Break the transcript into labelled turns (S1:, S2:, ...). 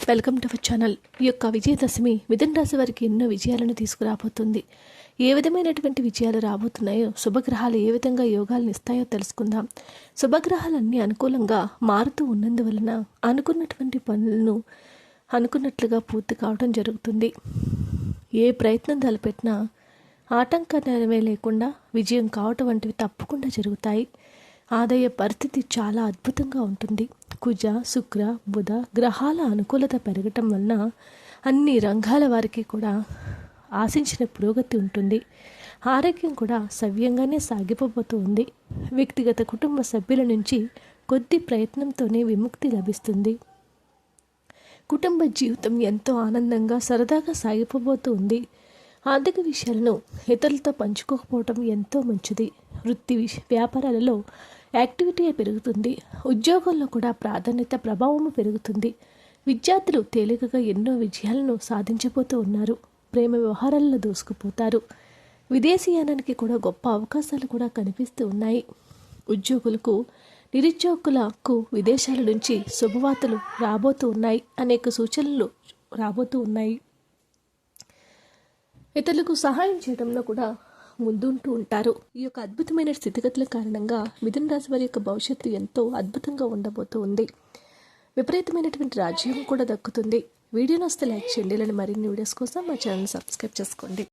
S1: Welcome to our channel. ఈ యొక్క విజయదశమి మిథున రాశి వారికి ఎన్నో విజయాలను తీసుకురాబోతుంది. ఏ విధమైనటువంటి విజయాలు రాబోతున్నాయో శుభగ్రహాలు ఏ విధంగా యోగాలను ఇస్తాయో తెలుసుకుందాం. శుభగ్రహాలన్నీ అనుకూలంగా మారుతూ ఉన్నందువలన అనుకున్నటువంటి పనులను అనుకున్నట్లుగా పూర్తి కావడం జరుగుతుంది. ఏ ప్రయత్నం తలపెట్టినా ఆటంకమే లేకుండా విజయం కావటం వంటివి తప్పకుండా జరుగుతాయి. ఆదాయ పరిస్థితి చాలా అద్భుతంగా ఉంటుంది. కుజ శుక్ర బుధ గ్రహాల అనుకూలత పెరగటం వలన అన్ని రంగాల వారికి కూడా ఆశించిన పురోగతి ఉంటుంది. ఆరోగ్యం కూడా సవ్యంగానే సాగిపోబోతూ ఉంది. వ్యక్తిగత కుటుంబ సభ్యుల నుంచి కొద్ది ప్రయత్నంతోనే విముక్తి లభిస్తుంది. కుటుంబ జీవితం ఎంతో ఆనందంగా సరదాగా సాగిపోబోతూ ఉంది. ఆర్థిక విషయాలను ఇతరులతో పంచుకోకపోవటం ఎంతో మంచిది. వృత్తి వ్యాపారాలలో యాక్టివిటీ పెరుగుతుంది. ఉద్యోగంలో కూడా ప్రాధాన్యత ప్రభావం పెరుగుతుంది. విద్యార్థులు తేలికగా ఎన్నో విజయాలను సాధించబోతూ ఉన్నారు. ప్రేమ వ్యవహారాల్లో దూసుకుపోతారు. విదేశీయానానికి కూడా గొప్ప అవకాశాలు కూడా కనిపిస్తూ ఉన్నాయి. ఉద్యోగులకు నిరుద్యోగులకు విదేశాల నుంచి శుభవార్తలు రాబోతూ ఉన్నాయి. అనేక సూచనలు రాబోతూ ఉన్నాయి. ఇతరులకు సహాయం చేయడంలో కూడా ముందుంటూ ఉంటారు. ఈ యొక్క అద్భుతమైన స్థితిగతుల కారణంగా మిథున రాశి వారి యొక్క భవిష్యత్తు ఎంతో అద్భుతంగా ఉండబోతూ ఉంది విపరీతమైనటువంటి రాజ్యం కూడా దక్కుతుంది. వీడియోని వస్తే లైక్ చేయండి. ఇలాంటి మరిన్ని వీడియోస్ కోసం మా ఛానల్ సబ్స్క్రైబ్ చేసుకోండి.